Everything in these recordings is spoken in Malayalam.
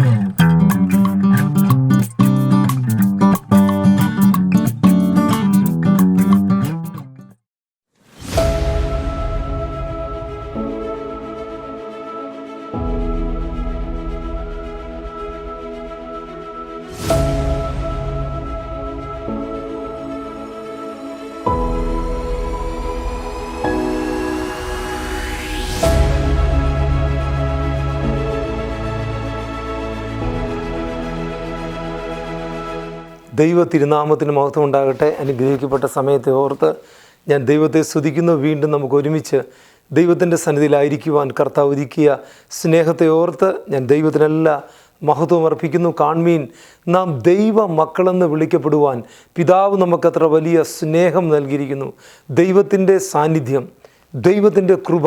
hmm ദൈവ തിരുനാമത്തിന് മഹത്വം ഉണ്ടാകട്ടെ അനുഗ്രഹിക്കപ്പെട്ട സമയത്തെ ഓർത്ത് ഞാൻ ദൈവത്തെ സ്തുതിക്കുന്നു. വീണ്ടും നമുക്ക് ഒരുമിച്ച് ദൈവത്തിന്റെ സന്നിധിയിലായിരിക്കുവാൻ കർത്താവ് ഒരുക്കിയ സ്നേഹത്തെ ഓർത്ത് ഞാൻ ദൈവത്തിനെല്ലാ മഹത്വം അർപ്പിക്കുന്നു. കാൺമീൻ നാം ദൈവ മക്കളെന്ന് വിളിക്കപ്പെടുവാൻ പിതാവ് നമുക്കത്ര വലിയ സ്നേഹം നൽകിയിരിക്കുന്നു. ദൈവത്തിന്റെ സാന്നിധ്യം ദൈവത്തിന്റെ കൃപ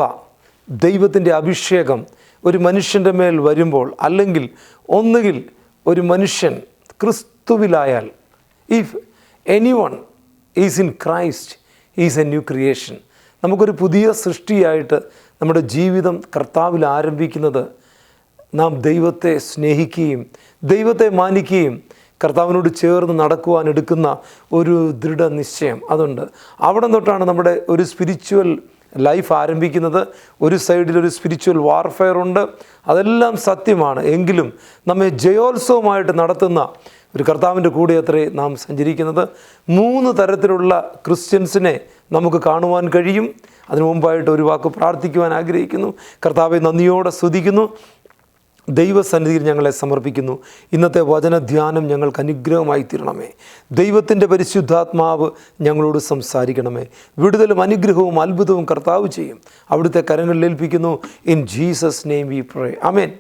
ദൈവത്തിന്റെ അഭിഷേകം ഒരു മനുഷ്യന്റെ മേൽ വരുമ്പോൾ അല്ലെങ്കിൽ ഒന്നുകിൽ ഒരു മനുഷ്യൻ ക്രിസ്തുവിലായാൽ if any one is in Christ is a new creation നമുക്കൊരു പുതിയ സൃഷ്ടിയായിട്ട് നമ്മുടെ ജീവിതം കർത്താവിൽ ആരംഭിക്കുന്നത് നാം ദൈവത്തെ സ്നേഹിക്കുകയും ദൈവത്തെ മാനിക്കുകയും കർത്താവിനോട് ചേർന്ന് നടക്കുവാൻ എടുക്കുന്ന ഒരു ദൃഢനിശ്ചയം അതുണ്ട്. അവിടെ തൊട്ടാണ് നമ്മുടെ ഒരു സ്പിരിച്വൽ ലൈഫ് ആരംഭിക്കുന്നത് ഒരു സൈഡിൽ ഒരു സ്പിരിച്വൽ വാർഫെയർ ഉണ്ട്. അതെല്ലാം സത്യമാണ്. എങ്കിലും നമ്മെ ജയോത്സവമായിട്ട് നടത്തുന്ന ഒരു കർത്താവിന്റെ കൂടെ അത്രേ നാം സഞ്ചരിക്കുന്നത്. മൂന്ന് തരത്തിലുള്ള ക്രിസ്ത്യൻസിനെ നമുക്ക് കാണുവാൻ കഴിയും. അതിനു മുമ്പായിട്ട് ഒരു വാക്ക് പ്രാർത്ഥിക്കുവാൻ ആഗ്രഹിക്കുന്നു. കർത്താവെ നന്ദിയോടെ സ്തുതിക്കുന്നു. ദൈവസന്നിധിയിൽ ഞങ്ങളെ സമർപ്പിക്കുന്നു. ഇന്നത്തെ വചനധ്യാനം ഞങ്ങൾക്ക് അനുഗ്രഹമായി തീരണമേ. ദൈവത്തിന്റെ പരിശുദ്ധാത്മാവ് ഞങ്ങളോട് സംസാരിക്കണമേ. വിടുതലും അനുഗ്രഹവും അത്ഭുതവും കർത്താവ് ചെയ്യും. അവിടുത്തെ കരങ്ങളിൽ ഏൽപ്പിക്കുന്നു. In Jesus name we pray amen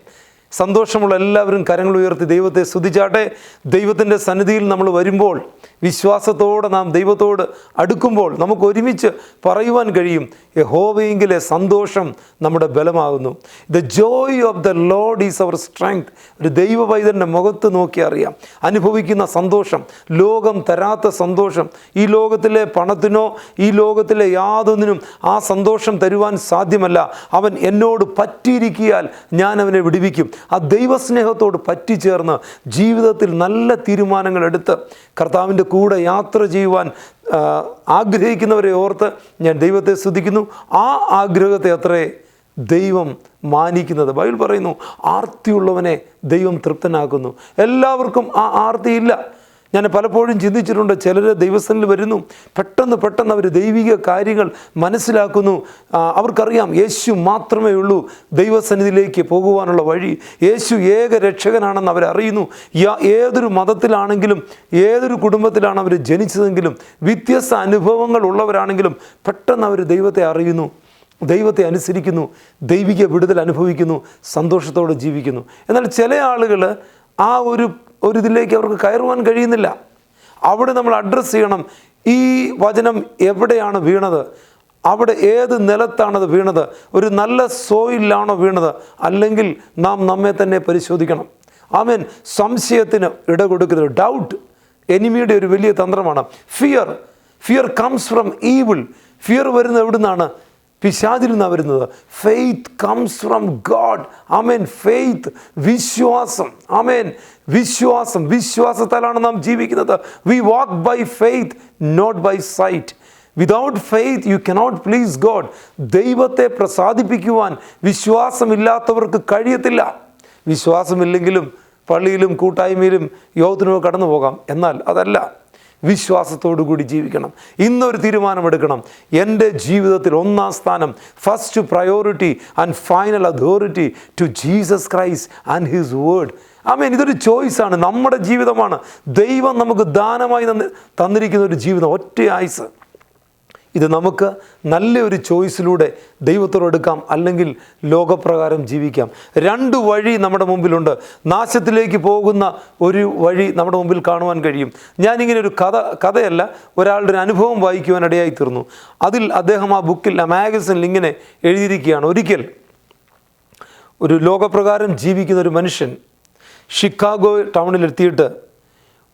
സന്തോഷമുള്ള എല്ലാവരും കരങ്ങൾ ഉയർത്തി ദൈവത്തെ സ്തുതിച്ചാട്ടെ. ദൈവത്തിന്റെ സന്നിധിയിൽ നമ്മൾ വരുമ്പോൾ വിശ്വാസത്തോടെ നാം ദൈവത്തോട് അടുക്കുമ്പോൾ നമുക്ക് ഒരുമിച്ച് പറയുവാൻ കഴിയും. യഹോവയെങ്കിലെ സന്തോഷം നമ്മുടെ ബലമാകുന്നു. The joy of the Lord is our strength ഒരു ദൈവ മുഖത്ത് നോക്കി അറിയാം. അനുഭവിക്കുന്ന സന്തോഷം ലോകം തരാത്ത സന്തോഷം ഈ ലോകത്തിലെ പണത്തിനോ ഈ ലോകത്തിലെ യാതൊന്നിനും ആ സന്തോഷം തരുവാൻ സാധ്യമല്ല. അവൻ എന്നോട് പറ്റിയിരിക്കിയാൽ ഞാൻ അവനെ വിടുവിക്കും. ആ ദൈവസ്നേഹത്തോട് പറ്റിച്ചേർന്ന് ജീവിതത്തിൽ നല്ല തീരുമാനങ്ങൾ എടുത്ത് കർത്താവിന്റെ കൂടെ യാത്ര ചെയ്യുവാൻ ആഗ്രഹിക്കുന്നവരെ ഓർത്ത് ഞാൻ ദൈവത്തെ സ്തുതിക്കുന്നു. ആ ആഗ്രഹത്തെ അത്രേ ദൈവം മാനിക്കുന്നത്. ബൈബിൾ പറയുന്നു ആർത്തിയുള്ളവനെ ദൈവം തൃപ്തനാക്കുന്നു. എല്ലാവർക്കും ആ ആർത്തിയില്ല. ഞാൻ പലപ്പോഴും ചിന്തിച്ചിട്ടുണ്ട് ചിലർ ദൈവസ്ഥനിൽ വരുന്നു പെട്ടെന്ന് പെട്ടെന്ന് അവർ ദൈവിക കാര്യങ്ങൾ മനസ്സിലാക്കുന്നു. അവർക്കറിയാം യേശു മാത്രമേ ഉള്ളൂ ദൈവസന്നിധിയിലേക്ക് പോകുവാനുള്ള വഴി. യേശു ഏക രക്ഷകനാണെന്ന് അവരറിയുന്നു. ഏതൊരു മതത്തിലാണെങ്കിലും ഏതൊരു കുടുംബത്തിലാണ് അവർ ജനിച്ചതെങ്കിലും വ്യത്യസ്ത അനുഭവങ്ങൾ ഉള്ളവരാണെങ്കിലും പെട്ടെന്ന് അവർ ദൈവത്തെ അറിയുന്നു ദൈവത്തെ അനുസരിക്കുന്നു ദൈവിക വിടുതൽ അനുഭവിക്കുന്നു സന്തോഷത്തോടെ ജീവിക്കുന്നു. എന്നാൽ ചില ആളുകൾ ആ ഒരു ഒരു ഇതിലേക്ക് അവർക്ക് കയറുവാൻ കഴിയുന്നില്ല. അവിടെ നമ്മൾ അഡ്രസ്സ് ചെയ്യണം. ഈ വചനം എവിടെയാണ് വീണത്? അവിടെ ഏത് നിലത്താണത് വീണത്? ഒരു നല്ല സോയിലാണോ വീണത്? അല്ലെങ്കിൽ നാം നമ്മെ തന്നെ പരിശോധിക്കണം. ആമേൻ. സംശയത്തിന് ഇട ഡൗട്ട് എനിമിയുടെ ഒരു വലിയ തന്ത്രമാണ്. Fear fear comes from evil fear വരുന്നത് എവിടുന്നാണ്? പിശാചിൽ വരുന്നത് faith comes from God amen faith വിശ്വാസം. അമേൻ വിശ്വാസം. വിശ്വാസത്താലാണ് നാം ജീവിക്കുന്നത്. We walk by faith not by sight without faith you cannot please God ദൈവത്തെ പ്രസാദിപ്പിക്കുവാൻ വിശ്വാസമില്ലാത്തവർക്ക് കഴിയത്തില്ല. വിശ്വാസമില്ലെങ്കിലും പള്ളിയിലും കൂട്ടായ്മയിലും യോഗത്തിനുമോ കടന്നു പോകാം എന്നാൽ അതല്ല. വിശ്വാസത്തോടു കൂടി ജീവിക്കണം. ഇന്നൊരു തീരുമാനമെടുക്കണം. എന്റെ ജീവിതത്തിൽ ഒന്നാം സ്ഥാനം first priority and final authority to Jesus Christ and his word amen ഇതൊരു ചോയ്സാണ്. നമ്മുടെ ജീവിതമാണ്. ദൈവം നമുക്ക് ദാനമായി തന്ന് തന്നിരിക്കുന്ന ഒരു ജീവിതം. ഒറ്റ ആയുസ്. ഇത് നമുക്ക് നല്ലൊരു ചോയ്സിലൂടെ ദൈവത്തോട് എടുക്കാം അല്ലെങ്കിൽ ലോകപ്രകാരം ജീവിക്കാം. രണ്ട് വഴി നമ്മുടെ മുമ്പിലുണ്ട്. നാശത്തിലേക്ക് പോകുന്ന ഒരു വഴി നമ്മുടെ മുമ്പിൽ കാണുവാൻ കഴിയും. ഞാനിങ്ങനെ ഒരു കഥ കഥയല്ല ഒരാളുടെ ഒരു അനുഭവം വായിക്കുവാൻ ഇടയായി തീർന്നു അതിൽ അദ്ദേഹം ആ ബുക്കിൽ ആ മാഗസിനിൽ ഇങ്ങനെ എഴുതിയിരിക്കുകയാണ്. ഒരിക്കൽ ഒരു ലോകപ്രകാരം ജീവിക്കുന്ന ഒരു മനുഷ്യൻ ഷിക്കാഗോ ടൗണിലെത്തിയിട്ട്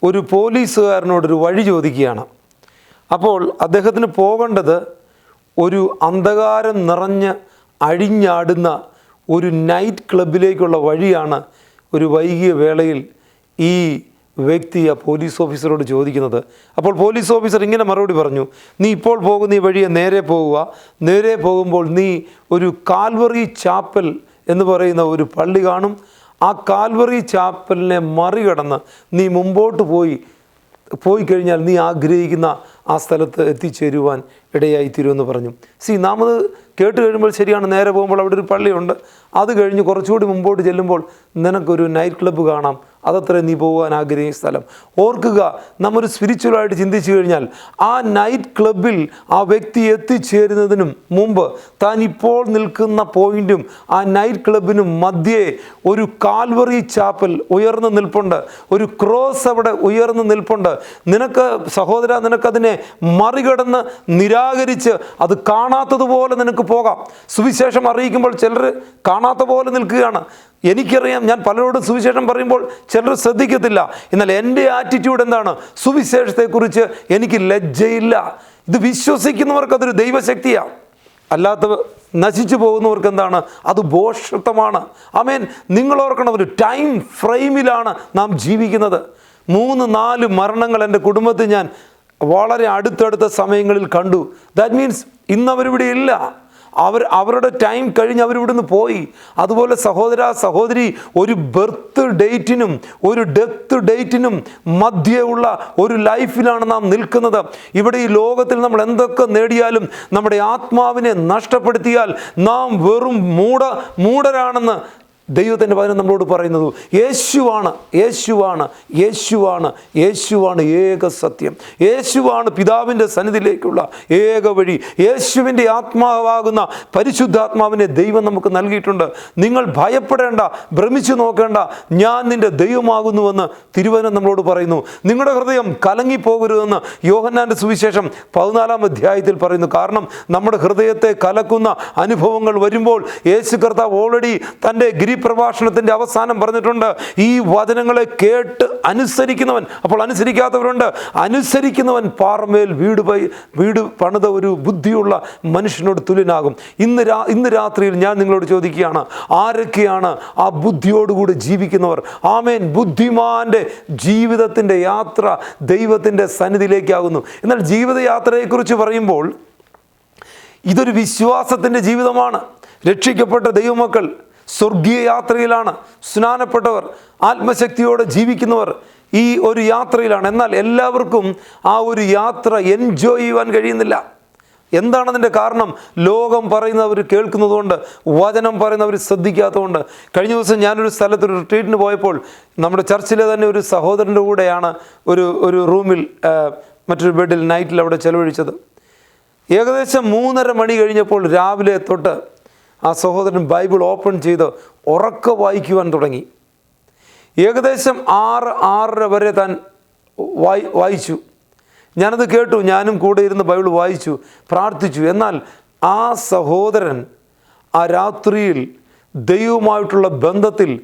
ഒരു പോലീസുകാരനോടൊരു വഴി ചോദിക്കുകയാണ്. അപ്പോൾ അദ്ദേഹത്തിന് പോകേണ്ടത് ഒരു അന്ധകാരം നിറഞ്ഞ് അഴിഞ്ഞാടുന്ന ഒരു നൈറ്റ് ക്ലബിലേക്കുള്ള വഴിയാണ് ഒരു വൈകിയ വേളയിൽ ഈ വ്യക്തി ആ പോലീസ് ഓഫീസറോട് ചോദിക്കുന്നത്. അപ്പോൾ പോലീസ് ഓഫീസർ ഇങ്ങനെ മറുപടി പറഞ്ഞു നീ ഇപ്പോൾ പോകുന്ന ഈ വഴിയെ നേരെ പോവുക നേരെ പോകുമ്പോൾ നീ ഒരു കാൽവറി ചാപ്പൽ എന്ന് പറയുന്ന ഒരു പള്ളി കാണും. ആ കാൽവറി ചാപ്പലിനെ മറികടന്ന് നീ മുമ്പോട്ട് പോയി പോയി കഴിഞ്ഞാൽ നീ ആഗ്രഹിക്കുന്ന ആ സ്ഥലത്ത് എത്തിച്ചേരുവാൻ ഇടയായി എന്ന് പറഞ്ഞു. സി നാം അത് കേട്ട് കഴിയുമ്പോൾ ശരിയാണ് നേരെ പോകുമ്പോൾ അവിടെ ഒരു പള്ളിയുണ്ട്. അത് കഴിഞ്ഞ് കുറച്ചുകൂടി മുമ്പോട്ട് ചെല്ലുമ്പോൾ നിനക്കൊരു നൈറ്റ് ക്ലബ്ബ് കാണാം. അതത്ര നീ പോകാൻ ആഗ്രഹിക്കുന്ന സ്ഥലം. ഓർക്കുക നമ്മൊരു സ്പിരിച്വലായിട്ട് ചിന്തിച്ചു കഴിഞ്ഞാൽ ആ നൈറ്റ് ക്ലബിൽ ആ വ്യക്തി എത്തിച്ചേരുന്നതിനും മുമ്പ് താൻ ഇപ്പോൾ നിൽക്കുന്ന പോയിന്റും ആ നൈറ്റ് ക്ലബിനും മധ്യേ ഒരു കാൽവറി ചാപ്പൽ ഉയർന്നു നിൽപ്പുണ്ട്. ഒരു ക്രോസ് അവിടെ ഉയർന്നു നിൽപ്പുണ്ട്. നിനക്ക് സഹോദര നിനക്കതിനെ മറികടന്ന് നിരാകരിച്ച് അത് കാണാത്തതുപോലെ നിനക്ക് പോകാം. സുവിശേഷം അറിയിക്കുമ്പോൾ ചിലർ കാണാത്ത പോലെ നിൽക്കുകയാണ്. എനിക്കറിയാം ഞാൻ പലരോടും സുവിശേഷം പറയുമ്പോൾ ചിലർ ശ്രദ്ധിക്കത്തില്ല. എന്നാൽ എന്റെ ആറ്റിറ്റ്യൂഡ് എന്താണ്? സുവിശേഷത്തെക്കുറിച്ച് എനിക്ക് ലജ്ജയില്ല. ഇത് വിശ്വസിക്കുന്നവർക്ക് അതൊരു ദൈവശക്തിയാണ് അല്ലാത്ത നശിച്ചു പോകുന്നവർക്ക് എന്താണ് അത് ബോഷത്വമാണ് അമേൻ നിങ്ങൾ ഓർക്കണം ഒരു ടൈം ഫ്രെയിമിലാണ് നാം ജീവിക്കുന്നത്. മൂന്ന് നാല് മരണങ്ങൾ എന്റെ കുടുംബത്തിൽ ഞാൻ വളരെ അടുത്തടുത്ത സമയങ്ങളിൽ കണ്ടു. ദാറ്റ് മീൻസ് ഇന്നവരിവിടെ ഇല്ല. അവർ അവരുടെ ടൈം കഴിഞ്ഞ് അവരിവിടുന്ന് പോയി. അതുപോലെ സഹോദര സഹോദരി ഒരു ബർത്ത് ഡേറ്റിനും ഒരു ഡെത്ത് ഡേറ്റിനും മധ്യയുള്ള ഒരു ലൈഫിലാണ് നാം നിൽക്കുന്നത്. ഇവിടെ ഈ ലോകത്തിൽ നമ്മൾ എന്തൊക്കെ നേടിയാലും നമ്മുടെ ആത്മാവിനെ നഷ്ടപ്പെടുത്തിയാൽ നാം വെറും മൂട മൂടരാണെന്ന് ദൈവത്തിന്റെ വചനം നമ്മളോട് പറയുന്നത് യേശുവാണ് യേശുവാണ് യേശുവാണ് യേശുവാണ് ഏക സത്യം. യേശുവാണ് പിതാവിന്റെ സന്നിധിയിലേക്കുള്ള ഏക വഴി. യേശുവിന്റെ ആത്മാവാകുന്ന പരിശുദ്ധാത്മാവിനെ ദൈവം നമുക്ക് നൽകിയിട്ടുണ്ട്. നിങ്ങൾ ഭയപ്പെടേണ്ട ഭ്രമിച്ചു നോക്കേണ്ട ഞാൻ നിന്റെ ദൈവമാകുന്നുവെന്ന് തിരുവചനം നമ്മളോട് പറയുന്നു. നിങ്ങളുടെ ഹൃദയം കലങ്ങിപ്പോകരുതെന്ന് യോഹന്നാന്റെ സുവിശേഷം പതിനാലാം അധ്യായത്തിൽ പറയുന്നു. കാരണം നമ്മുടെ ഹൃദയത്തെ കലക്കുന്ന അനുഭവങ്ങൾ വരുമ്പോൾ യേശു കർത്താവ് ഓൾറെഡി തന്റെ ഗിരിപ്രഭാഷണത്തിന്റെ അവസാനം പറഞ്ഞിട്ടുണ്ട് ഈ വചനങ്ങളെ കേട്ട് അനുസരിക്കുന്നവൻ അപ്പോൾ അനുസരിക്കാത്തവരുണ്ട്. അനുസരിക്കുന്നവൻ പാറമേൽ വീട് പൈ വീട് പണിത ഒരു ബുദ്ധിയുള്ള മനുഷ്യനോട് തുല്യനാകും. ഇന്ന് രാ ഇന്ന് രാത്രിയിൽ ഞാൻ നിങ്ങളോട് ചോദിക്കുകയാണ് ആരൊക്കെയാണ് ആ ബുദ്ധിയോടുകൂടി ജീവിക്കുന്നവർ? ആമേൻ. ബുദ്ധിമാന്റെ ജീവിതത്തിന്റെ യാത്ര ദൈവത്തിന്റെ സന്നിധിയിലേക്കാകുന്നു. എന്നാൽ ജീവിതയാത്രയെക്കുറിച്ച് പറയുമ്പോൾ ഇതൊരു വിശ്വാസത്തിന്റെ ജീവിതമാണ്. രക്ഷിക്കപ്പെട്ട ദൈവമക്കൾ സ്വർഗീയ യാത്രയിലാണ്. സ്നാനപ്പെട്ടവർ ആത്മശക്തിയോടെ ജീവിക്കുന്നവർ ഈ ഒരു യാത്രയിലാണ്. എന്നാൽ എല്ലാവർക്കും ആ ഒരു യാത്ര എൻജോയ് ചെയ്യുവാൻ കഴിയുന്നില്ല. എന്താണതിന്റെ കാരണം? ലോകം പറയുന്നവർ കേൾക്കുന്നതുകൊണ്ട് വചനം പറയുന്നവർ ശ്രദ്ധിക്കാത്തതുകൊണ്ട്. കഴിഞ്ഞ ദിവസം ഞാനൊരു സ്ഥലത്ത് ഒരു റിട്രീറ്റിന് പോയപ്പോൾ നമ്മുടെ ചർച്ചിലെ തന്നെ ഒരു സഹോദരന്റെ കൂടെയാണ് ഒരു ഒരു റൂമിൽ മറ്റൊരു ബെഡിൽ നൈറ്റിൽ അവിടെ ചെലവഴിച്ചത്. ഏകദേശം മൂന്നര മണി കഴിഞ്ഞപ്പോൾ രാവിലെ തൊട്ട് ആ സഹോദരൻ ബൈബിൾ ഓപ്പൺ ചെയ്ത് ഉറക്കെ വായിക്കുവാൻ തുടങ്ങി. ഏകദേശം ആറ് ആറര വരെ താൻ വായി വായിച്ചു. ഞാനത് കേട്ടു ഞാനും കൂടെ ഇരുന്ന് ബൈബിൾ വായിച്ചു പ്രാർത്ഥിച്ചു. എന്നാൽ ആ സഹോദരൻ ആ രാത്രിയിൽ ദൈവമായിട്ടുള്ള ബന്ധത്തിൽ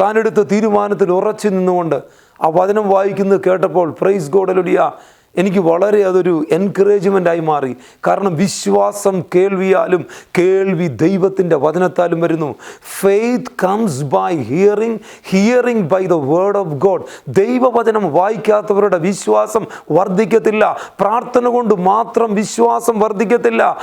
താനെടുത്ത തീരുമാനത്തിൽ ഉറച്ചു നിന്നുകൊണ്ട് ആ വചനം വായിക്കുന്നത് കേട്ടപ്പോൾ പ്രൈസ് ഗോഡലുടിയ എനിക്ക് വളരെ അതൊരു എൻകറേജ്മെന്റായി മാറി. കാരണം വിശ്വാസം കേൾവിയാലും കേൾവി ദൈവത്തിന്റെ വചനത്താലും വരുന്നു. Faith comes by hearing hearing by the word of God ദൈവവചനം വായിക്കാത്തവരുടെ വിശ്വാസം വർദ്ധിക്കത്തില്ല. പ്രാർത്ഥന കൊണ്ട് മാത്രം വിശ്വാസം വർദ്ധിക്കത്തില്ല.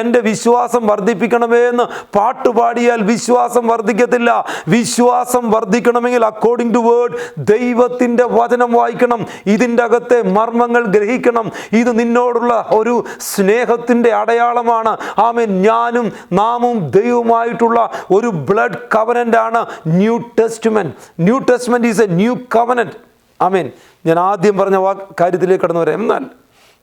എന്റെ വിശ്വാസം വർദ്ധിപ്പിക്കണമേ എന്ന് പാട്ടുപാടിയാൽ വിശ്വാസം വർദ്ധിക്കത്തില്ല. വിശ്വാസം വർദ്ധിക്കണമെങ്കിൽ അക്കോർഡിംഗ് ടു വേർഡ് ദൈവത്തിന്റെ വചനം വായിക്കണം. ഇതിന്റെ അകത്തെ മർമ്മങ്ങൾ ഗ്രഹിക്കണം. ഇത് നിന്നോടുള്ള ഒരു സ്നേഹത്തിന്റെ അടയാളമാണ്. ആമേൻ. ഞാനും നാമും ദൈവമായിട്ടുള്ള ഒരു ബ്ലഡ് കവനന്റ് ആണ്. New testament new testament is a new covenant amen. ഞാൻ ആദ്യം പറഞ്ഞ വാ കാര്യത്തിലേക്ക് കടന്നു വരാം. എന്നാൽ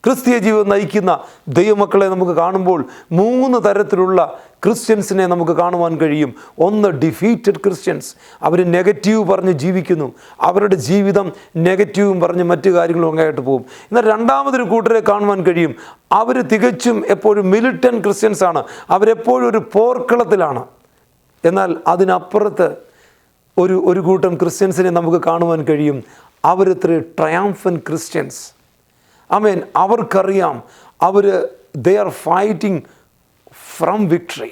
ക്രിസ്തീയ ജീവിതം നയിക്കുന്ന ദൈവമക്കളെ നമുക്ക് കാണുമ്പോൾ മൂന്ന് തരത്തിലുള്ള ക്രിസ്ത്യൻസിനെ നമുക്ക് കാണുവാൻ കഴിയും. ഒന്ന് ഡിഫീറ്റഡ് ക്രിസ്ത്യൻസ് അവർ നെഗറ്റീവ് പറഞ്ഞ് ജീവിക്കുന്നു. അവരുടെ ജീവിതം നെഗറ്റീവും പറഞ്ഞ് മറ്റു കാര്യങ്ങളും ഒക്കെ ആയിട്ട് പോകും. എന്നാൽ രണ്ടാമതൊരു കൂട്ടരെ കാണുവാൻ കഴിയും. അവർ തികച്ചും എപ്പോഴും മിലിറ്റൻ ക്രിസ്ത്യൻസ് ആണ്. അവരെപ്പോഴും ഒരു പോർക്കളത്തിലാണ്. എന്നാൽ അതിനപ്പുറത്ത് ഒരു ഒരു കൂട്ടം ക്രിസ്ത്യൻസിനെ നമുക്ക് കാണുവാൻ കഴിയും. അവരത്ര ട്രയാംഫൻ ക്രിസ്ത്യൻസ് ഐ മീൻ അവർക്കറിയാം. അവർ they are fighting from victory.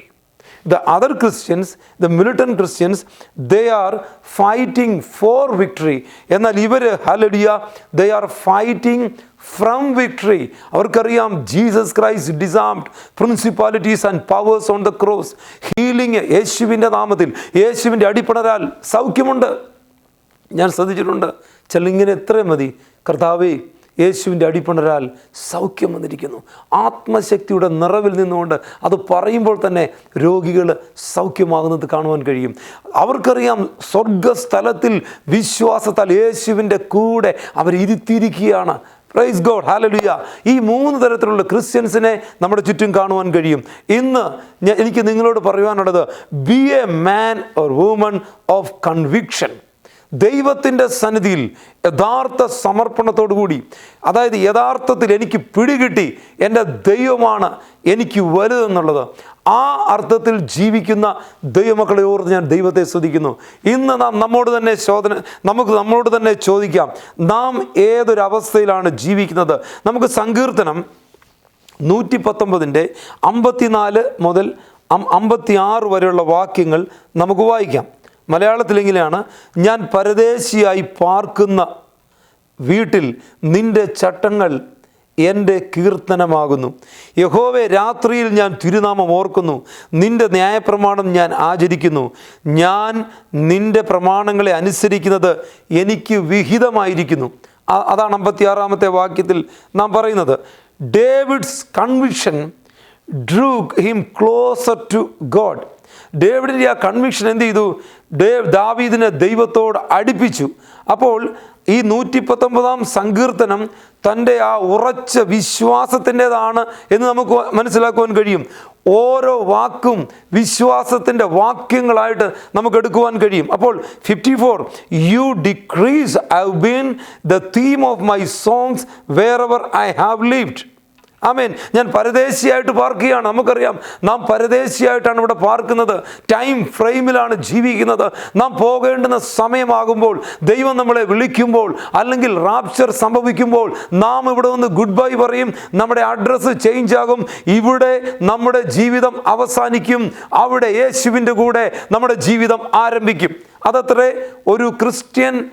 the other Christians, the militant Christians, they are fighting for victory. എന്നാൽ ഇവർ hallelujah they are fighting from victory അവർക്കറിയാം Jesus Christ disarmed principalities and powers on the cross healing യേശുവിന്റെ നാമത്തിൽ. യേശുവിന്റെ അടിപ്പണരാൽ സൗഖ്യമുണ്ട്. ഞാൻ ശ്രദ്ധിച്ചിട്ടുണ്ട്. ചില ഇങ്ങനെ എത്രയും മതി. കർത്താവേ യേശുവിന്റെ അടിപ്പണരാൽ സൗഖ്യം വന്നിരിക്കുന്നു. ആത്മശക്തിയുടെ നിറവിൽ നിന്നുകൊണ്ട് അത് പറയുമ്പോൾ തന്നെ രോഗികൾ സൗഖ്യമാകുന്നത് കാണുവാൻ കഴിയും. അവർക്കറിയാം സ്വർഗസ്ഥലത്തിൽ വിശ്വാസത്താൽ യേശുവിന്റെ കൂടെ അവരിരുത്തിയിരിക്കുകയാണ് പ്രൈസ് ഗോഡ് ഹാലലുയ ഈ മൂന്ന് തരത്തിലുള്ള ക്രിസ്ത്യൻസിനെ നമ്മുടെ ചുറ്റും കാണുവാൻ കഴിയും. ഇന്ന് എനിക്ക് നിങ്ങളോട് പറയുവാനുള്ളത് be a man or woman of conviction ദൈവത്തിന്റെ സന്നിധിയിൽ യഥാർത്ഥ സമർപ്പണത്തോടുകൂടി അതായത് യഥാർത്ഥത്തിൽ എനിക്ക് പിടികിട്ടി എന്റെ ദൈവമാണ് എനിക്ക് വലുതെന്നുള്ളത് ആ അർത്ഥത്തിൽ ജീവിക്കുന്ന ദൈവമക്കളെ ഓർത്ത് ഞാൻ ദൈവത്തെ ശ്രദ്ധിക്കുന്നു. ഇന്ന് നാം നമ്മോട് തന്നെ ചോദന നമുക്ക് നമ്മളോട് തന്നെ ചോദിക്കാം നാം ഏതൊരവസ്ഥയിലാണ് ജീവിക്കുന്നത്? നമുക്ക് സങ്കീർത്തനം നൂറ്റി പത്തൊമ്പതിന്റെ അമ്പത്തിനാല് മുതൽ അമ്പത്തി ആറ് വരെയുള്ള വാക്യങ്ങൾ നമുക്ക് വായിക്കാം. മലയാളത്തിൽ ഇങ്ങനെയാണ് ഞാൻ പരദേശിയായി പാർക്കുന്ന വീട്ടിൽ നിന്റെ ചട്ടങ്ങൾ എന്റെ കീർത്തനമാകുന്നു. യഹോവെ രാത്രിയിൽ ഞാൻ തിരുനാമം ഓർക്കുന്നു. നിന്റെ ന്യായപ്രമാണം ഞാൻ ആചരിക്കുന്നു. ഞാൻ നിന്റെ പ്രമാണങ്ങളെ അനുസരിക്കുന്നത് എനിക്ക് വിഹിതമായിരിക്കുന്നു. അതാണ് അമ്പത്തിയാറാമത്തെ വാക്യത്തിൽ നാം പറയുന്നത്. David's conviction drew him closer to God. ഡേവിഡിന്റെ ആ കൺവിക്ഷൻ എന്ത് ചെയ്തു? ഡേവ് ദാവീദിനെ ദൈവത്തോട് അടുപ്പിച്ചു. അപ്പോൾ ഈ നൂറ്റി പത്തൊമ്പതാം സങ്കീർത്തനം തന്റെ ആ ഉറച്ച വിശ്വാസത്തിന്റെതാണ് എന്ന് നമുക്ക് മനസ്സിലാക്കുവാൻ കഴിയും. ഓരോ വാക്കും വിശ്വാസത്തിന്റെ വാക്യങ്ങളായിട്ട് നമുക്ക് എടുക്കുവാൻ കഴിയും. അപ്പോൾ fifty four you decrees I been the theme of my songs where ever I have lived amen. ഞാൻ പരദേശിയായിട്ട് പാർക്കുകയാണ് നമുക്കറിയാം നാം പരദേശിയായിട്ടാണ് ഇവിടെ പാർക്കുന്നത്. ടൈം ഫ്രെയിമിലാണ് ജീവിക്കുന്നത്. നാം പോകേണ്ടുന്ന സമയമാകുമ്പോൾ ദൈവം നമ്മളെ വിളിക്കുമ്പോൾ അല്ലെങ്കിൽ റാപ്ചർ സംഭവിക്കുമ്പോൾ നാം ഇവിടെ വന്ന് ഗുഡ് ബൈ പറയും. നമ്മുടെ അഡ്രസ്സ് ചേഞ്ച് ആകും. ഇവിടെ നമ്മുടെ ജീവിതം അവസാനിക്കും. അവിടെ യേശുവിന്റെ കൂടെ നമ്മുടെ ജീവിതം ആരംഭിക്കും. അതത്രേ ഒരു ക്രിസ്ത്യൻ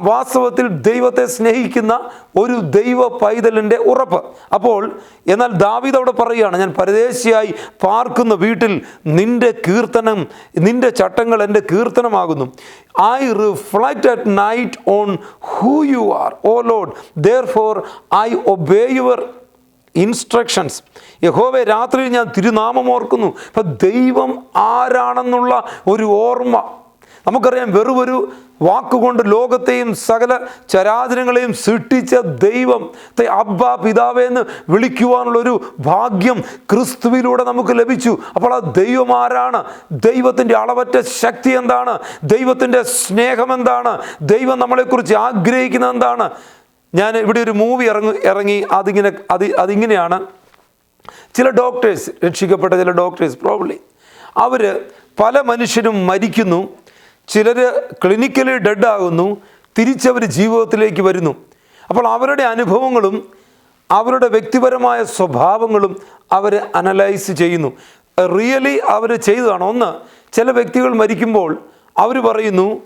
വാസ്തവത്തിൽ ദൈവത്തെ സ്നേഹിക്കുന്ന ഒരു ദൈവ പൈതലിന്റെ ഉറപ്പ്. അപ്പോൾ എന്നാൽ ദാവീദ് അവിടെ പറയുകയാണ് ഞാൻ പരദേശിയായി പാർക്കുന്ന വീട്ടിൽ നിന്റെ കീർത്തനം നിന്റെ ചട്ടങ്ങൾ എന്റെ കീർത്തനമാകുന്നു. I reflect at night on who you are O Lord therefore I obey your instructions യഹോവെ രാത്രിയിൽ ഞാൻ തിരുനാമം ഓർക്കുന്നു. അപ്പം ദൈവം ആരാണെന്നുള്ള ഒരു ഓർമ്മ നമുക്കറിയാം വെറുമൊരു വാക്കുകൊണ്ട് ലോകത്തെയും സകല ചരാചരങ്ങളെയും സൃഷ്ടിച്ച ദൈവം അബ്ബ പിതാവേ എന്ന് വിളിക്കുവാനുള്ളൊരു ഭാഗ്യം ക്രിസ്തുവിലൂടെ നമുക്ക് ലഭിച്ചു. അപ്പോൾ ആ ദൈവം ആരാണ്? ദൈവത്തിന്റെ അളവറ്റ ശക്തി എന്താണ്? ദൈവത്തിന്റെ സ്നേഹം എന്താണ്? ദൈവം നമ്മളെക്കുറിച്ച് ആഗ്രഹിക്കുന്നത് എന്താണ്? ഞാൻ ഇവിടെ ഒരു മൂവി ഇറങ്ങി ഇറങ്ങി അതിങ്ങനെ അത് അതിങ്ങനെയാണ്. ചില ഡോക്ടേഴ്സ് രക്ഷിക്കപ്പെട്ട ചില ഡോക്ടേഴ്സ് പ്രോബ്ലി അവർ പല മനുഷ്യരും മരിക്കുന്നു. ചിലർ ക്ലിനിക്കലി ഡെഡ് ആകുന്നു തിരിച്ചവർ ജീവിതത്തിലേക്ക് വരുന്നു. അപ്പോൾ അവരുടെ അനുഭവങ്ങളും അവരുടെ വ്യക്തിപരമായ സ്വഭാവങ്ങളും അവർ അനലൈസ് ചെയ്യുന്നു. റിയലി അവർ ചെയ്തതാണ്. ഒന്ന് ചില വ്യക്തികൾ മരിക്കുമ്പോൾ അവർ പറയുന്നു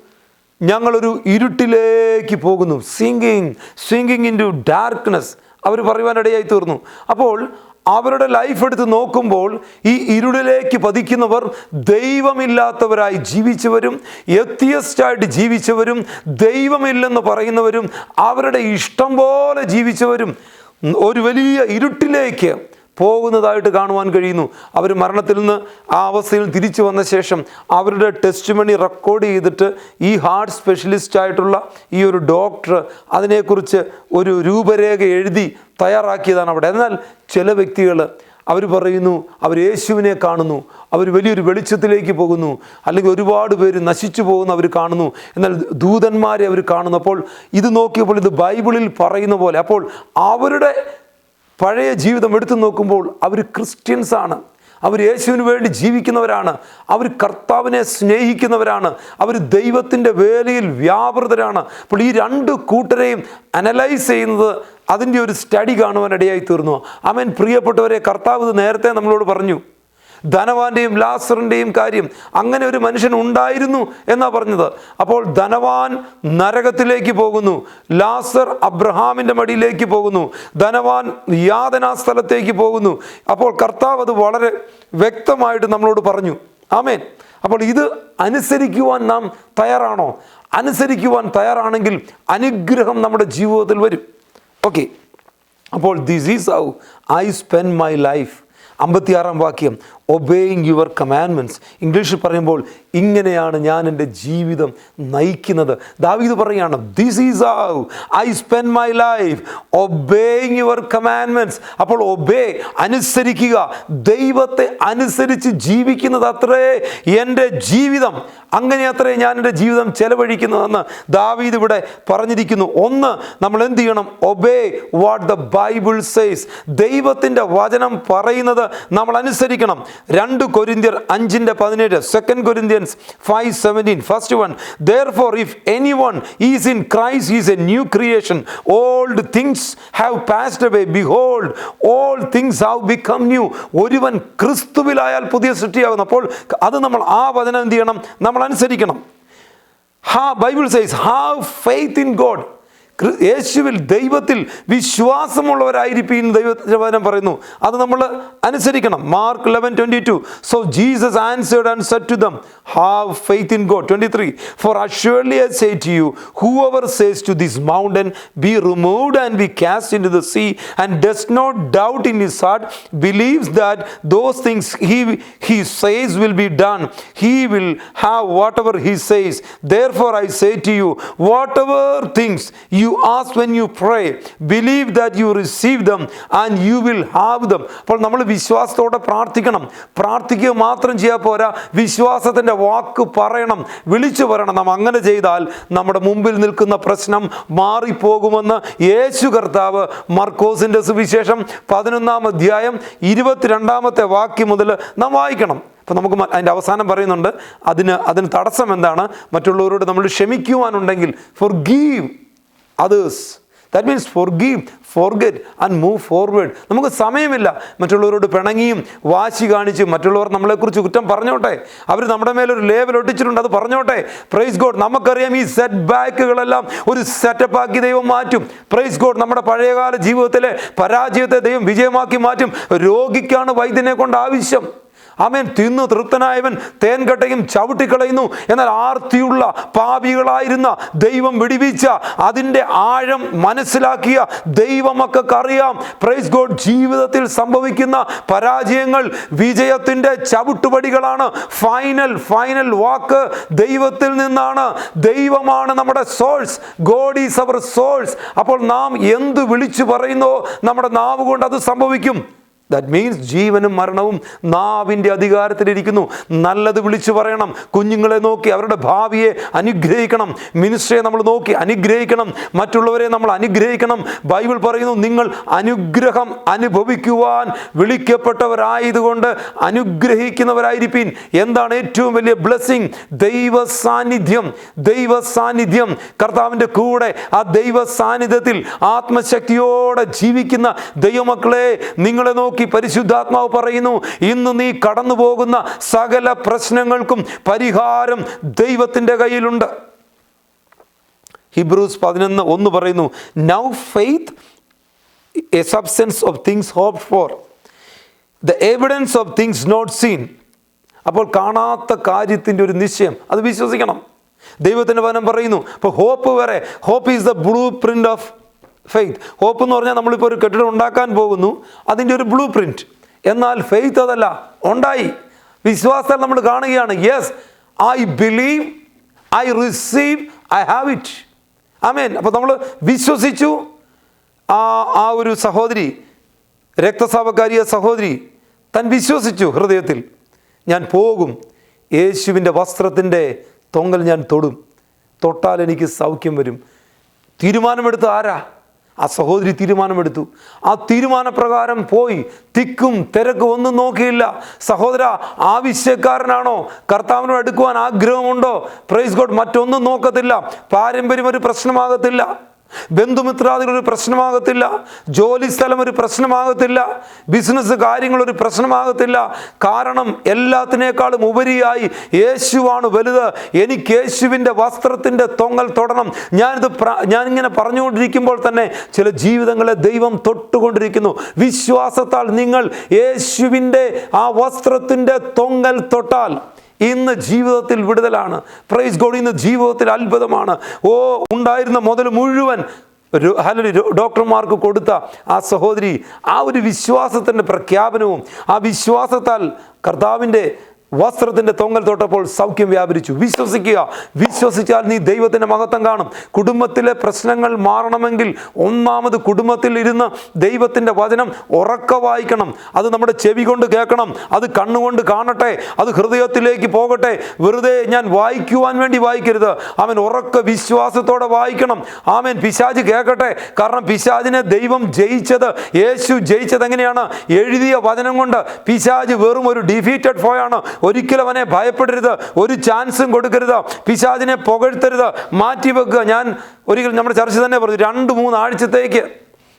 ഞങ്ങളൊരു ഇരുട്ടിലേക്ക് പോകുന്നു. Sinking sinking into darkness അവർ പറയുവാനിടയായി തീർന്നു. അപ്പോൾ അവരുടെ ലൈഫ് എടുത്ത് നോക്കുമ്പോൾ ഈ ഇരുളിലേക്ക് പതിക്കുന്നവർ ദൈവമില്ലാത്തവരായി ജീവിച്ചവരും എത്തിയസ്റ്റായിട്ട് ജീവിച്ചവരും ദൈവമില്ലെന്ന് പറയുന്നവരും അവരുടെ ഇഷ്ടം പോലെ ജീവിച്ചവരും ഒരു വലിയ ഇരുട്ടിലേക്ക് പോകുന്നതായിട്ട് കാണുവാൻ കഴിയുന്നു. അവർ മരണത്തിൽ നിന്ന് ആ അവസ്ഥയിൽ തിരിച്ചു വന്ന ശേഷം അവരുടെ ടെസ്റ്റ് മണി റെക്കോർഡ് ചെയ്തിട്ട് ഈ ഹാർട്ട് സ്പെഷ്യലിസ്റ്റ് ആയിട്ടുള്ള ഈ ഒരു ഡോക്ടർ അതിനെക്കുറിച്ച് ഒരു രൂപരേഖ എഴുതി തയ്യാറാക്കിയതാണ് അവിടെ. എന്നാൽ ചില വ്യക്തികൾ അവർ പറയുന്നു അവർ യേശുവിനെ കാണുന്നു അവർ വലിയൊരു വെളിച്ചത്തിലേക്ക് പോകുന്നു അല്ലെങ്കിൽ ഒരുപാട് പേര് നശിച്ചു പോകുന്ന അവർ കാണുന്നു. എന്നാൽ ദൂതന്മാരെ അവർ കാണുന്നു അപ്പോൾ ഇത് നോക്കിയപ്പോൾ ഇത് ബൈബിളിൽ പറയുന്ന പോലെ അപ്പോൾ അവരുടെ പഴയ ജീവിതം എടുത്തു നോക്കുമ്പോൾ അവർ ക്രിസ്ത്യൻസാണ് അവർ യേശുവിന് വേണ്ടി ജീവിക്കുന്നവരാണ്. അവർ കർത്താവിനെ സ്നേഹിക്കുന്നവരാണ്. അവർ ദൈവത്തിന്റെ വേലയിൽ വ്യാപൃതരാണ്. അപ്പോൾ ഈ രണ്ട് കൂട്ടരെയും അനലൈസ് ചെയ്യുന്നത് അതിന്റെ ഒരു സ്റ്റഡി കാണുവാൻ ഇടയായി തീർന്നു. അവൻ പ്രിയപ്പെട്ടവരെ കർത്താവ് നേരത്തെ നമ്മളോട് പറഞ്ഞു. ധനവാന്റെയും ലാസറിന്റെയും കാര്യം അങ്ങനെ ഒരു മനുഷ്യൻ ഉണ്ടായിരുന്നു എന്നാ പറഞ്ഞത്. അപ്പോൾ ധനവാൻ നരകത്തിലേക്ക് പോകുന്നു. ലാസർ അബ്രഹാമിന്റെ മടിയിലേക്ക് പോകുന്നു. ധനവാൻ യാതനാ സ്ഥലത്തേക്ക് പോകുന്നു. അപ്പോൾ കർത്താവ് അത് വളരെ വ്യക്തമായിട്ട് നമ്മളോട് പറഞ്ഞു. ആമേൻ. അപ്പോൾ ഇത് അനുസരിക്കുവാൻ നാം തയ്യാറാണോ? അനുസരിക്കുവാൻ തയ്യാറാണെങ്കിൽ അനുഗ്രഹം നമ്മുടെ ജീവിതത്തിൽ വരും. ഓക്കെ. അപ്പോൾ this is how I spend my life അമ്പത്തിയാറാം വാക്യം. ഒബേയിങ് യുവർ കമാൻമെന്റ്സ് ഇംഗ്ലീഷിൽ പറയുമ്പോൾ ഇങ്ങനെയാണ് ഞാൻ എന്റെ ജീവിതം നയിക്കുന്നത്. ദാവീദ് പറയുകയാണ് this is how I spend my life obeying your commandments അപ്പോൾ ഒബേ അനുസരിക്കുക. ദൈവത്തെ അനുസരിച്ച് ജീവിക്കുന്നത് അത്രേ എന്റെ ജീവിതം. അങ്ങനെ അത്രേ ഞാൻ എന്റെ ജീവിതം ചെലവഴിക്കുന്നതെന്ന് ദാവീദ് ഇവിടെ പറഞ്ഞിരിക്കുന്നു. ഒന്ന് നമ്മൾ എന്ത് ചെയ്യണം? Obey what the Bible says ദൈവത്തിന്റെ വചനം പറയുന്നത് നമ്മൾ അനുസരിക്കണം. രണ്ട് കൊരിന്തിയർ അഞ്ചിന്റെ പതിനേഴ്. Second Corinthians five seventeen first one therefore if any one is in Christ is a new creation old things have passed away behold all things have become new ഒരുവൻ ക്രിസ്തുവിലായാൽ പുതിയ സൃഷ്ടിയാകുന്നു. അപ്പോൾ അത് നമ്മൾ ആ വചനം എന്ത് ചെയ്യണം? നമ്മൾ അനുസരിക്കണം. ഹാ Bible says have faith in God യേശുവിൽ ദൈവത്തിൽ വിശ്വാസമുള്ളവരായിരിക്കും ദൈവത്തിന്റെ വചനം പറയുന്നു. അത് നമ്മൾ അനുസരിക്കണം. Mark eleven twenty two so Jesus answered and said to them have faith in God twenty three for assuredly I say to you who ever says to this mountain be removed and be cast into the sea and does not doubt in his heart believes that those things he he says will be done he will have what ever he says therefore I say to you what ever things you ask when you pray believe that you receive them and you will have them അപ്പോൾ നമ്മൾ വിശ്വാസത്തോടെ പ്രാർത്ഥിക്കണം. പ്രാർത്ഥിക്കുക മാത്രം ചെയ്യാൻ പോരാ. വിശ്വാസത്തിന്റെ വാക്ക് പറയണം. വിളിച്ചു പറയണം. നാം അങ്ങനെ ചെയ്താൽ നമ്മുടെ മുമ്പിൽ നിൽക്കുന്ന പ്രശ്നം മാറിപ്പോകുമെന്ന് യേശു കർത്താവ് മർക്കോസിന്റെ സുവിശേഷം പതിനൊന്നാം അധ്യായം ഇരുപത്തിരണ്ടാമത്തെ വാക്യം മുതൽ നാം വായിക്കണം. അപ്പോൾ നമുക്ക് അതിന്റെ അവസാനം പറയുന്നുണ്ട്. അതിന് അതിന് തടസ്സം എന്താണ്? മറ്റുള്ളവരോട് നമ്മൾ ക്ഷമിക്കുവാനുണ്ടെങ്കിൽ forgive others that means forgive forget and move forward നമുക്ക് സമയമില്ല. മറ്റുള്ളവരോട് പിണങ്ങിയും വാശി കാണിച്ചും മറ്റുള്ളവർ നമ്മളെക്കുറിച്ച് കുറ്റം പറഞ്ഞോട്ടെ. അവർ നമ്മുടെ മേലൊരു ലേബൽ ഒട്ടിച്ചിട്ടുണ്ട് അത് പറഞ്ഞോട്ടെ. പ്രൈസ് ഗോഡ് നമുക്കറിയാം ഈ സെറ്റ് ബാക്കുകളെല്ലാം ഒരു സെറ്റപ്പ് ആക്കി ദൈവം മാറ്റും. പ്രൈസ് ഗോഡ് നമ്മുടെ പഴയകാല ജീവിതത്തിലെ പരാജയത്തെ ദൈവം വിജയമാക്കി മാറ്റും. രോഗിക്കാണ് വൈദ്യനെ കൊണ്ട് ആവശ്യം. ആമേൻ. തിന്നു തൃപ്തനായവൻ തേൻകട്ടയും ചവിട്ടിക്കളയുന്നു. എന്നാൽ ആർത്തിയുള്ള പാപികളായിരുന്ന ദൈവം വിടിവിച്ച അതിന്റെ ആഴം മനസ്സിലാക്കിയ ദൈവമൊക്കെ അറിയാം പ്രൈസ് ഗോഡ് ജീവിതത്തിൽ സംഭവിക്കുന്ന പരാജയങ്ങൾ വിജയത്തിന്റെ ചവിട്ടുപടികളാണ്. ഫൈനൽ ഫൈനൽ വാക്ക് ദൈവത്തിൽ നിന്നാണ്. ദൈവമാണ് നമ്മുടെ source God is our source അപ്പോൾ നാം എന്ത് വിളിച്ചു പറയുന്നോ നമ്മുടെ നാവ് കൊണ്ട് അത് സംഭവിക്കും. ദാറ്റ് മീൻസ് ജീവനും മരണവും നാവിന്റെ അധികാരത്തിലിരിക്കുന്നു. നല്ലത് വിളിച്ചു പറയണം. കുഞ്ഞുങ്ങളെ നോക്കി അവരുടെ ഭാവിയെ അനുഗ്രഹിക്കണം. മിനിസ്റ്ററെ നമ്മൾ നോക്കി അനുഗ്രഹിക്കണം. മറ്റുള്ളവരെ നമ്മൾ അനുഗ്രഹിക്കണം. ബൈബിൾ പറയുന്നു നിങ്ങൾ അനുഗ്രഹം അനുഭവിക്കുവാൻ വിളിക്കപ്പെട്ടവരായതുകൊണ്ട് അനുഗ്രഹിക്കുന്നവരായിരിക്കും എന്താണ് ഏറ്റവും വലിയ ബ്ലെസ്സിങ് ദൈവ സാന്നിധ്യം ദൈവ സാന്നിധ്യം കർത്താവിന്റെ കൂടെ ആ ദൈവ സാന്നിധ്യത്തിൽ ആത്മശക്തിയോടെ ജീവിക്കുന്ന ദൈവമക്കളെ നിങ്ങളെ നോക്കി പരിശുദ്ധാത്മാവ് പറയുന്നു ഇന്ന് നീ കടന്നു പോകുന്ന സകല പ്രശ്നങ്ങൾക്കും പരിഹാരം ദൈവത്തിന്റെ കയ്യിലുണ്ട്. ഹിബ്രൂസ് പതിനൊന്ന് ഒന്ന് പറയുന്നു now faith a substance of things hope for the evidence of things not seen അപ്പോൾ കാണാത്ത കാര്യത്തിന്റെ ഒരു നിശ്ചയം അത് വിശ്വസിക്കണം. ദൈവത്തിന്റെ വനം പറയുന്നു അപ്പോൾ ഹോപ്പ് വരെ hope is the blueprint of faith hope എന്ന് പറഞ്ഞാൽ നമ്മളിപ്പോൾ ഒരു കെട്ടിടം ഉണ്ടാക്കാൻ പോകുന്നു. അതിന്റെ ഒരു ബ്ലൂ പ്രിന്റ് എന്നാൽ ഫെയ്ത്ത് അതല്ല. ഉണ്ടായി. വിശ്വാസം നമ്മൾ കാണുകയാണ്. Yes I believe I receive I have it amen അപ്പോൾ നമ്മൾ വിശ്വസിച്ചു. ആ ആ ഒരു സഹോദരി രക്തസാപക്കാരിയ സഹോദരി താൻ വിശ്വസിച്ചു ഹൃദയത്തിൽ. ഞാൻ പോകും. യേശുവിന്റെ വസ്ത്രത്തിന്റെ തൊങ്ങൽ ഞാൻ തൊടും. തൊട്ടാൽ എനിക്ക് സൗഖ്യം വരും. തീരുമാനമെടുത്ത ആരാ? ആ സഹോദരി തീരുമാനമെടുത്തു. ആ തീരുമാനപ്രകാരം പോയി തിക്കും തിരക്കും ഒന്നും നോക്കിയില്ല. സഹോദര ആവശ്യക്കാരനാണോ? കർത്താവിനോട് എടുക്കുവാൻ ആഗ്രഹമുണ്ടോ? പ്രൈസ് ഗോഡ് മറ്റൊന്നും നോക്കത്തില്ല. പാരമ്പര്യം ഒരു പ്രശ്നമാകത്തില്ല. ബന്ധുമിത്രാദികൾ ഒരു പ്രശ്നമാകത്തില്ല ജോലി സ്ഥലം ഒരു പ്രശ്നമാകത്തില്ല ബിസിനസ് കാര്യങ്ങൾ ഒരു പ്രശ്നമാകത്തില്ല. കാരണം എല്ലാത്തിനേക്കാളും ഉപരിയായി യേശുവാണ് വലുത്. എനിക്ക് യേശുവിന്റെ വസ്ത്രത്തിന്റെ തൊങ്ങൽ തൊടണം. ഞാനിത് ഞാനിങ്ങനെ പറഞ്ഞുകൊണ്ടിരിക്കുമ്പോൾ തന്നെ ചില ജീവിതങ്ങളെ ദൈവം തൊട്ടുകൊണ്ടിരിക്കുന്നു. വിശ്വാസത്താൽ നിങ്ങൾ യേശുവിന്റെ ആ വസ്ത്രത്തിന്റെ തൊങ്ങൽ തൊട്ടാൽ ഇന്ന് ജീവിതത്തിൽ വിടുതലാണ്. പ്രൈസ് ഗോഡ് ഇന്ന് ജീവിതത്തിൽ അത്ഭുതമാണ്. ഓ ഉണ്ടായിരുന്ന മുതൽ മുഴുവൻ ഒരു ഹലോ ഡോക്ടർമാർക്ക് കൊടുത്ത ആ സഹോദരി ആ ഒരു വിശ്വാസത്തിന്റെ പ്രഖ്യാപനവും ആ വിശ്വാസത്താൽ കർത്താവിന്റെ വസ്ത്രത്തിന്റെ തൊങ്ങൽ തൊട്ടപ്പോൾ സൗഖ്യം വ്യാപരിച്ചു. വിശ്വസിക്കുക. വിശ്വസിച്ചാൽ നീ ദൈവത്തിന്റെ മഹത്വം കാണും. കുടുംബത്തിലെ പ്രശ്നങ്ങൾ മാറണമെങ്കിൽ ഒന്നാമത് കുടുംബത്തിൽ ഇരുന്ന് ദൈവത്തിന്റെ വചനം ഉറക്ക വായിക്കണം. അത് നമ്മുടെ ചെവി കൊണ്ട് കേൾക്കണം. അത് കണ്ണുകൊണ്ട് കാണട്ടെ. അത് ഹൃദയത്തിലേക്ക് പോകട്ടെ. വെറുതെ ഞാൻ വായിക്കുവാൻ വേണ്ടി വായിക്കരുത്. അവൻ ഉറക്ക വിശ്വാസത്തോടെ വായിക്കണം. ആമൻ. പിശാജ് കേൾക്കട്ടെ. കാരണം പിശാജിനെ ദൈവം ജയിച്ചത് യേശു ജയിച്ചത് എങ്ങനെയാണ്? എഴുതിയ വചനം കൊണ്ട്. പിശാജ് വെറും ഒരു ഡിഫീറ്റഡ് ഫോയാണ് ഒരിക്കലും അവനെ ഭയപ്പെടരുത്. ഒരു ചാൻസും കൊടുക്കരുത്. പിശാദിനെ പുകഴ്ത്തരുത്. മാറ്റി വെക്കുക. ഞാൻ ഒരിക്കലും നമ്മുടെ ചർച്ച തന്നെ പറഞ്ഞു. രണ്ട് മൂന്ന് ആഴ്ചത്തേക്ക്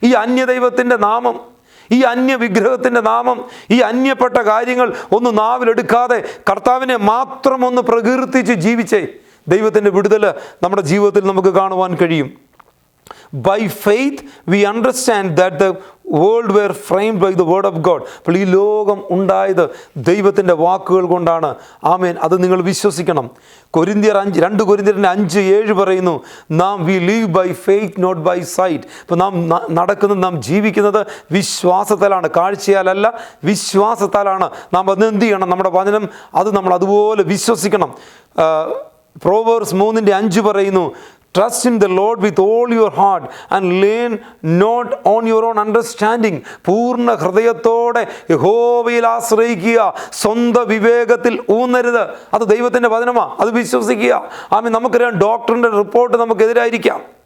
ഈ അന്യദൈവത്തിന്റെ നാമം ഈ അന്യ വിഗ്രഹത്തിന്റെ നാമം ഈ അന്യപ്പെട്ട കാര്യങ്ങൾ ഒന്ന് നാവിലെടുക്കാതെ കർത്താവിനെ മാത്രം ഒന്ന് പ്രകീർത്തിച്ച് ജീവിച്ചേ ദൈവത്തിന്റെ വിടുതൽ നമ്മുടെ ജീവിതത്തിൽ നമുക്ക് കാണുവാൻ കഴിയും. By faith we understand that the world were framed by the word of God അപ്പോൾ ഈ ലോകം ഉണ്ടായത് ദൈവത്തിന്റെ വാക്കുകൾ കൊണ്ടാണ്. ആമേൻ. അത് നിങ്ങൾ വിശ്വസിക്കണം. കൊരിന്തിയർ അഞ്ച് രണ്ട് കൊരിന്തിയറിന്റെ അഞ്ച് ഏഴ് പറയുന്നു നാം we live by faith not by sight അപ്പോൾ ന- നടക്കുന്നത് നാം ജീവിക്കുന്നത് വിശ്വാസത്താലാണ്. കാഴ്ചയാലല്ല വിശ്വാസത്താലാണ്. നാം അത് എന്ത് ചെയ്യണം? നമ്മുടെ വചനം അത് നമ്മൾ അതുപോലെ വിശ്വസിക്കണം. പ്രോവേഴ്സ് മൂന്നിന്റെ അഞ്ച് പറയുന്നു trust in the Lord with all your heart and lean not on your own understanding പൂർണ ഹൃദയത്തോടെ യഹോവയിൽ ആശ്രയിക്കുക. സ്വന്തം വിവേകത്തിൽ ഊന്നരുത്. അത് ദൈവത്തിന്റെ വചനമാണ് അത് വിശ്വസിക്കുക. ആമി നമുക്കറിയാം ഡോക്ടറിന്റെ റിപ്പോർട്ട് നമുക്കെതിരായിരിക്കാം.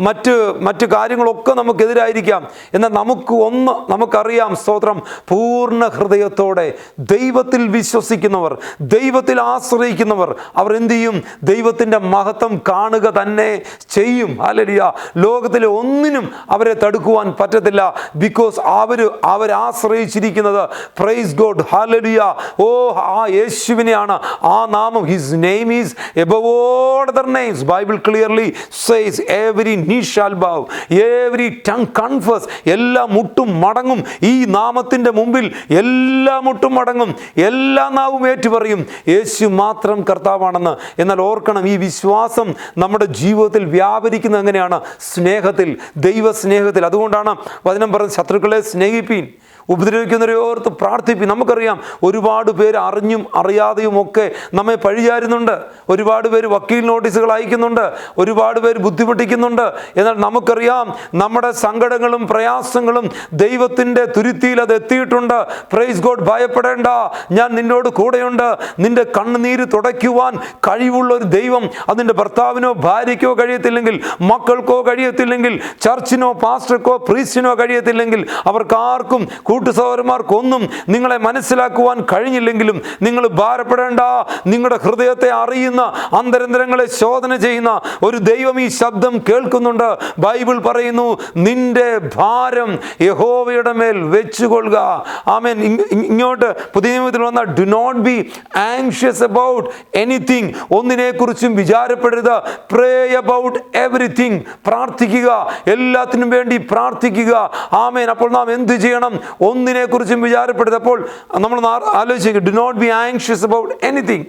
മറ്റ് മറ്റു കാര്യങ്ങളൊക്കെ നമുക്കെതിരായിരിക്കാം. എന്നാൽ നമുക്ക് ഒന്ന് നമുക്കറിയാം സ്തോത്രം പൂർണ ഹൃദയത്തോടെ ദൈവത്തിൽ വിശ്വസിക്കുന്നവർ ദൈവത്തിൽ ആശ്രയിക്കുന്നവർ അവർ എന്ത് ചെയ്യും? ദൈവത്തിന്റെ മഹത്വം കാണുക തന്നെ ചെയ്യും. അല്ലടിയ ലോകത്തിലെ ഒന്നിനും അവരെ തടുക്കുവാൻ പറ്റത്തില്ല. ബിക്കോസ് അവർ അവരാശ്രയിച്ചിരിക്കുന്നത് പ്രൈസ് ഗോഡ് ഹാലലിയ ഓ ആ യേശുവിനെയാണ്. ആ നാമം his name is above all other names Bible clearly says every knee shall bow. Every tongue confess എല്ലാ മുട്ടും മടങ്ങും. ഈ നാമത്തിന്റെ മുമ്പിൽ എല്ലാ മുട്ടും മടങ്ങും. എല്ലാ നാവും ഏറ്റു പറയും യേശു മാത്രം കർത്താവാണെന്ന്. എന്നാൽ ഓർക്കണം ഈ വിശ്വാസം നമ്മുടെ ജീവിതത്തിൽ വ്യാപരിക്കുന്നത് എങ്ങനെയാണ്? സ്നേഹത്തിൽ ദൈവ സ്നേഹത്തിൽ അതുകൊണ്ടാണ് വചനം പറഞ്ഞ ശത്രുക്കളെ സ്നേഹിപ്പീൻ. ഉപദ്രവിക്കുന്നവരെ ഓർത്ത് പ്രാർത്ഥിപ്പി. നമുക്കറിയാം ഒരുപാട് പേര് അറിഞ്ഞും അറിയാതെയും ഒക്കെ നമ്മെ പഴിചാരുന്നുണ്ട്. ഒരുപാട് പേര് വക്കീൽ നോട്ടീസുകൾ അയക്കുന്നുണ്ട്. ഒരുപാട് പേര് ബുദ്ധിമുട്ടിക്കുന്നുണ്ട്. എന്നാൽ നമുക്കറിയാം നമ്മുടെ സങ്കടങ്ങളും പ്രയാസങ്ങളും ദൈവത്തിന്റെ തുരുത്തിയിൽ അത് എത്തിയിട്ടുണ്ട്. പ്രൈസ് ഗോഡ് ഭയപ്പെടേണ്ട. ഞാൻ നിന്നോട് കൂടെയുണ്ട്. നിന്റെ കണ്ണുനീര് തുടയ്ക്കുവാൻ കഴിവുള്ള ഒരു ദൈവം അതിന്റെ ഭർത്താവിനോ ഭാര്യയ്ക്കോ കഴിയത്തില്ലെങ്കിൽ മക്കൾക്കോ കഴിയത്തില്ലെങ്കിൽ ചർച്ചിനോ പാസ്റ്റർക്കോ പ്രീസ്റ്റിനോ കഴിയത്തില്ലെങ്കിൽ അവർക്കാർക്കും കൂട്ടുസഹോദരന്മാർക്കൊന്നും നിങ്ങളെ മനസ്സിലാക്കുവാൻ കഴിഞ്ഞില്ലെങ്കിലും നിങ്ങൾ ഭാരപ്പെടേണ്ട. നിങ്ങളുടെ ഹൃദയത്തെ അറിയുന്ന അന്തരന്തരങ്ങളെ ശോധന ചെയ്യുന്ന ഒരു ദൈവം ഈ ശബ്ദം കേൾക്കുന്നുണ്ട്. ബൈബിൾ പറയുന്നു നിന്റെ ഭാരം യഹോവയുടെ മേൽ വെച്ചുകൊള്ളുക. ആമേൻ. ഇങ്- ഇങ്- ഇങ്ങോട്ട് പുതിയ നിയമത്തിൽ വന്ന do not be anxious about anything ഒന്നിനെക്കുറിച്ചും വിചാരപ്പെടരുത്. പ്രേ അബൌട്ട് എവറിത്തിങ് പ്രാർത്ഥിക്കുക. എല്ലാത്തിനും വേണ്ടി പ്രാർത്ഥിക്കുക. ആമേൻ. അപ്പോൾ നാം എന്ത് ചെയ്യണം? ഒന്നിനെക്കുറിച്ചും കുറിച്ചും വിചാരപ്പെടുത്തപ്പോൾ നമ്മൾ ആലോചിക്കുക do not be anxious about anything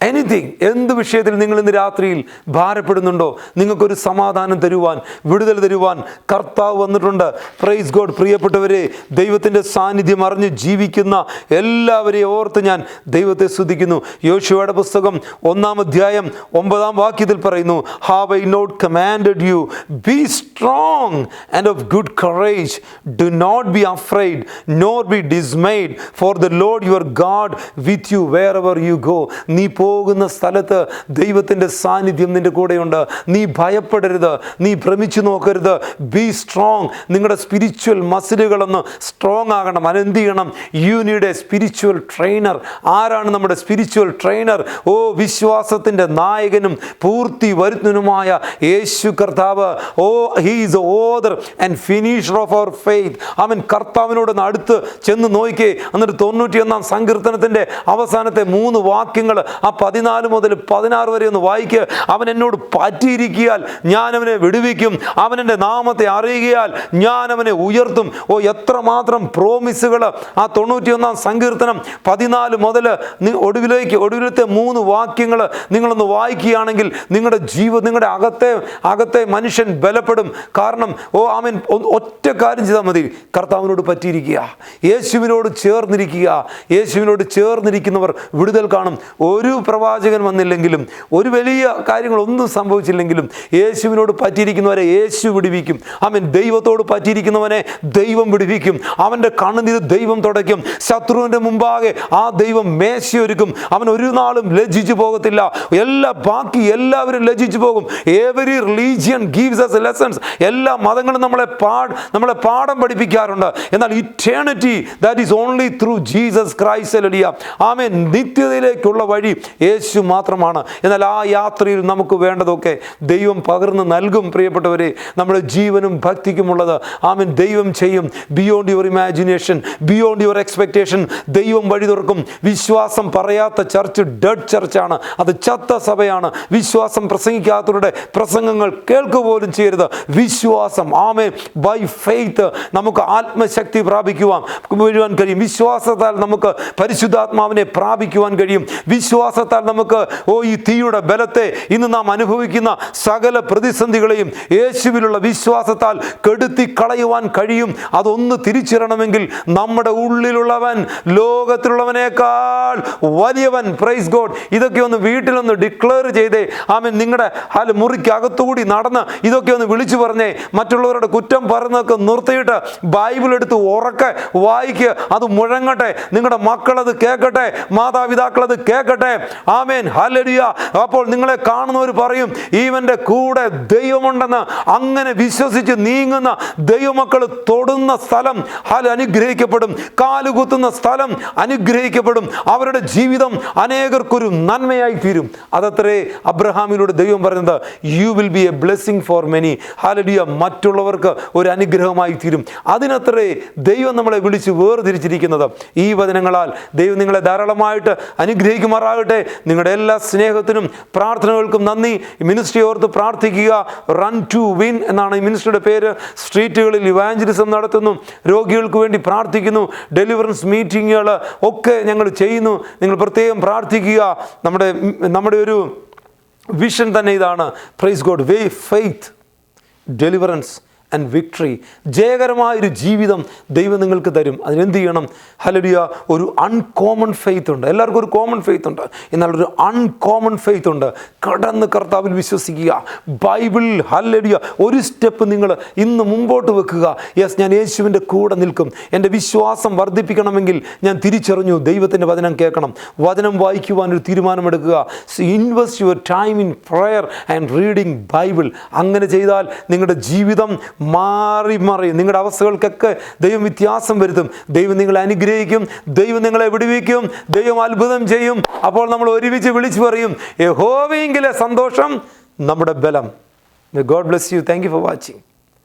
anything എന്ത് വിഷയത്തിൽ നിങ്ങൾ ഇന്ന് രാത്രിയിൽ ഭാരപ്പെടുന്നുണ്ടോ? നിങ്ങൾക്കൊരു സമാധാനം തരുവാൻ വിടുതൽ തരുവാൻ കർത്താവ് വന്നിട്ടുണ്ട്. പ്രൈസ് ഗോഡ് പ്രിയപ്പെട്ടവരെ ദൈവത്തിന്റെ സാന്നിധ്യം അറിഞ്ഞ് ജീവിക്കുന്ന എല്ലാവരെയും ഓർത്ത് ഞാൻ ദൈവത്തെ സ്തുതിക്കുന്നു. യോശുവയുടെ പുസ്തകം ഒന്നാം അധ്യായം ഒമ്പതാം വാക്യത്തിൽ പറയുന്നു have I not commanded you be strong and of good courage do not be afraid nor be dismayed for the Lord your God with you where ever you go നീ പോകുന്ന സ്ഥലത്ത് ദൈവത്തിന്റെ സാന്നിധ്യം നിന്റെ കൂടെയുണ്ട്. നീ ഭയപ്പെടരുത്. നീ ഭ്രമിച്ചു നോക്കരുത്. ബി സ്ട്രോങ് നിങ്ങളുടെ സ്പിരിച്വൽ മസിലുകളൊന്ന് സ്ട്രോങ് ആകണം. അതെന്ത് ചെയ്യണം? യൂനിയുടെ സ്പിരിച്വൽ ട്രെയിനർ ആരാണ് നമ്മുടെ സ്പിരിച്വൽ ട്രെയിനർ ഓ വിശ്വാസത്തിന്റെ നായകനും പൂർത്തി വരുത്തനുമായ യേശു കർത്താവ്. ഓ he's author and finisher of our faith അവൻ കർത്താവിനോട് അടുത്ത് ചെന്ന് നോക്കിയേ എന്നിട്ട് തൊണ്ണൂറ്റിയൊന്നാം സങ്കീർത്തനത്തിന്റെ അവസാനത്തെ മൂന്ന് വാക്യങ്ങൾ ആ പതിനാല് മുതൽ പതിനാറ് വരെ ഒന്ന് വായിക്കുക അവൻ എന്നോട് പറ്റിയിരിക്കിയാൽ ഞാൻ അവനെ വിടുവിക്കും. അവൻ എന്റെ നാമത്തെ അറിയുകയാൽ ഞാൻ അവനെ ഉയർത്തും. ഓ എത്രമാത്രം പ്രോമിസുകൾ ആ തൊണ്ണൂറ്റിയൊന്നാം സങ്കീർത്തനം പതിനാല് മുതൽ ഒടുവിലേക്ക് ഒടുവിലത്തെ മൂന്ന് വാക്യങ്ങൾ നിങ്ങളൊന്ന് വായിക്കുകയാണെങ്കിൽ നിങ്ങളുടെ ജീവ നിങ്ങളുടെ അകത്തെ അകത്തെ മനുഷ്യൻ ബലപ്പെടും. കാരണം ഓ അവൻ ഒറ്റ കാര്യം ചെയ്താൽ മതി. കർത്താവിനോട് പറ്റിയിരിക്കുക. യേശുവിനോട് ചേർന്നിരിക്കുക. യേശുവിനോട് ചേർന്നിരിക്കുന്നവർ വിടുതൽ കാണും. ഒരു പ്രവാചകൻ വന്നില്ലെങ്കിലും ഒരു വലിയ കാര്യങ്ങളൊന്നും സംഭവിച്ചില്ലെങ്കിലും യേശുവിനോട് പറ്റിയിരിക്കുന്നവരെ യേശു വിടുവിക്കും. അവൻ ദൈവത്തോട് പറ്റിയിരിക്കുന്നവനെ ദൈവം വിടുവിക്കും. അവന്റെ കണ്ണുനീര് ദൈവം തുടയ്ക്കും. ശത്രുവിന്റെ മുമ്പാകെ ആ ദൈവം മേശയൊരുക്കും. അവൻ ഒരു നാളും ലജ്ജിച്ചു പോകത്തില്ല. എല്ലാ ബാക്കി എല്ലാവരും ലജ്ജിച്ചു പോകും. Every religion gives us lessons എല്ലാ മതങ്ങളും നമ്മളെ പാട് നമ്മളെ പാഠം പഠിപ്പിക്കാറുണ്ട്. എന്നാൽ eternity that is only through Jesus Christ hallelujah amen നിത്യതയിലേക്കുള്ള വഴി യേശു മാത്രമാണ്. എന്നാൽ ആ യാത്രയിൽ നമുക്ക് വേണ്ടതൊക്കെ ദൈവം പകർന്ന് നൽകും പ്രിയപ്പെട്ടവരെ. നമ്മുടെ ജീവനും ഭക്തിക്കുമുള്ളത് ആമൻ. ദൈവം ചെയ്യും. Beyond your imagination beyond your expectation ദൈവം വഴി തുറക്കും. വിശ്വാസം പറയാത്ത ചർച്ച് ഡെഡ് ചർച്ചാണ് അത് ചത്ത സഭയാണ്. വിശ്വാസം പ്രസംഗിക്കാത്തവരുടെ പ്രസംഗങ്ങൾ കേൾക്കുക പോലും ചെയ്യരുത്. വിശ്വാസം ആമേ ബൈ ഫെയ്ത്ത് നമുക്ക് ആത്മശക്തി പ്രാപിക്കുവാൻ കഴിയും. വിശ്വാസത്താൽ നമുക്ക് പരിശുദ്ധാത്മാവിനെ പ്രാപിക്കുവാൻ കഴിയും. വിശ്വാസത്താൽ നമുക്ക് ഓ ഈ തീയുടെ ബലത്തെ ഇന്ന് നാം അനുഭവിക്കുന്ന സകല പ്രതിസന്ധികളെയും യേശുവിലുള്ള വിശ്വാസത്താൽ കെടുത്തി കളയുവാൻ കഴിയും. അതൊന്ന് തിരിച്ചിടണമെങ്കിൽ നമ്മുടെ ഉള്ളിലുള്ളവൻ ലോകത്തിലുള്ളവനേക്കാൾ വലിയവൻ. പ്രൈസ് ഗോഡ് ഇതൊക്കെ ഒന്ന് വീട്ടിലൊന്ന് ഡിക്ലെയർ ചെയ്തേ. ആമൻ. നിങ്ങളുടെ ഹാൽ മുറിക്കകത്തുകൂടി നടന്ന് ഇതൊക്കെ ഒന്ന് വിളിച്ചു പറഞ്ഞേ. മറ്റുള്ളവരുടെ കുറ്റം പറഞ്ഞൊക്കെ നിർത്തിയിട്ട് ബൈബിൾ എടുത്ത് ഉറക്കെ വായിക്കുക അത് മുഴങ്ങട്ടെ. നിങ്ങളുടെ മക്കളത് കേൾക്കട്ടെ. മാതാപിതാക്കളത് കേൾക്കട്ടെ. ആമേൻ. ഹലരിയ അപ്പോൾ നിങ്ങളെ കാണുന്നവർ പറയും ഈവന്റെ കൂടെ ദൈവമുണ്ടെന്ന് അങ്ങനെ വിശ്വസിച്ച് നീങ്ങുന്ന ദൈവമക്കൾ തൊടുന്ന സ്ഥലം ഹൽ അനുഗ്രഹിക്കപ്പെടും. കാലുകുത്തുന്ന സ്ഥലം അനുഗ്രഹിക്കപ്പെടും. അവരുടെ ജീവിതം അനേകർക്കൊരു നന്മയായി തീരും. അതത്രേ അബ്രഹാമിലൂടെ ദൈവം പറയുന്നത് you will be a blessing for many hallelujah മറ്റുള്ളവർക്ക് ഒരു അനുഗ്രഹമായി തീരും. അതിനത്രേ ദൈവം നമ്മളെ വിളിച്ച് വേർതിരിച്ചിരിക്കുന്നത്. ഈ വചനങ്ങളാൽ ദൈവം നിങ്ങളെ ധാരാളമായിട്ട് അനുഗ്രഹിക്കുമാറാകട്ടെ. നിങ്ങളുടെ എല്ലാ സ്നേഹത്തിനും പ്രാർത്ഥനകൾക്കും നന്ദി. മിനിസ്ട്രി ഓർത്ത് പ്രാർത്ഥിക്കുക. റൺ ടു വിൻ എന്നാണ് ഈ മിനിസ്ട്രിയുടെ പേര്. സ്ട്രീറ്റുകളിൽ ഇവാഞ്ചലിസം നടത്തുന്നു. രോഗികൾക്ക് വേണ്ടി പ്രാർത്ഥിക്കുന്നു. ഡെലിവറൻസ് മീറ്റിങ്ങുകൾ ഒക്കെ ഞങ്ങൾ ചെയ്യുന്നു. നിങ്ങൾ പ്രത്യേകം പ്രാർത്ഥിക്കുക. നമ്മുടെ നമ്മുടെ ഒരു വിഷൻ തന്നെ ഇതാണ്. Praise God way faith deliverance and victory ജയകരമായൊരു ജീവിതം ദൈവം നിങ്ങൾക്ക് തരും. അതിനെന്ത് ചെയ്യണം? ഹലരിയ ഒരു അൺകോമൺ ഫെയ്ത്ത് ഉണ്ട്. എല്ലാവർക്കും ഒരു കോമൺ ഫെയ്ത്ത് ഉണ്ട്. എന്നാൽ ഒരു അൺകോമൺ ഫെയ്ത്ത് ഉണ്ട്. കടന്ന് കർത്താവിൽ വിശ്വസിക്കുക. ബൈബിൾ ഹല്ലടിയ ഒരു സ്റ്റെപ്പ് നിങ്ങൾ ഇന്ന് മുമ്പോട്ട് വെക്കുക. യെസ് ഞാൻ യേശുവിന്റെ കൂടെ നിൽക്കും. എന്റെ വിശ്വാസം വർദ്ധിപ്പിക്കണമെങ്കിൽ ഞാൻ തിരിച്ചറിഞ്ഞു ദൈവത്തിന്റെ വചനം കേൾക്കണം. വചനം വായിക്കുവാൻ ഒരു തീരുമാനമെടുക്കുക. Invest your time in prayer and reading Bible അങ്ങനെ ചെയ്താൽ നിങ്ങളുടെ ജീവിതം മാറി മാറി നിങ്ങളുടെ അവസ്ഥകൾക്കൊക്കെ ദൈവം വ്യത്യാസം വരുത്തും. ദൈവം നിങ്ങളെ അനുഗ്രഹിക്കും. ദൈവം നിങ്ങളെ വിടുവിക്കും. ദൈവം അത്ഭുതം ചെയ്യും. അപ്പോൾ നമ്മൾ ഒരുമിച്ച് വിളിച്ചു പറയും യഹോവയെങ്കിലെ സന്തോഷം നമ്മുടെ ബലം. God bless you. Thank you for watching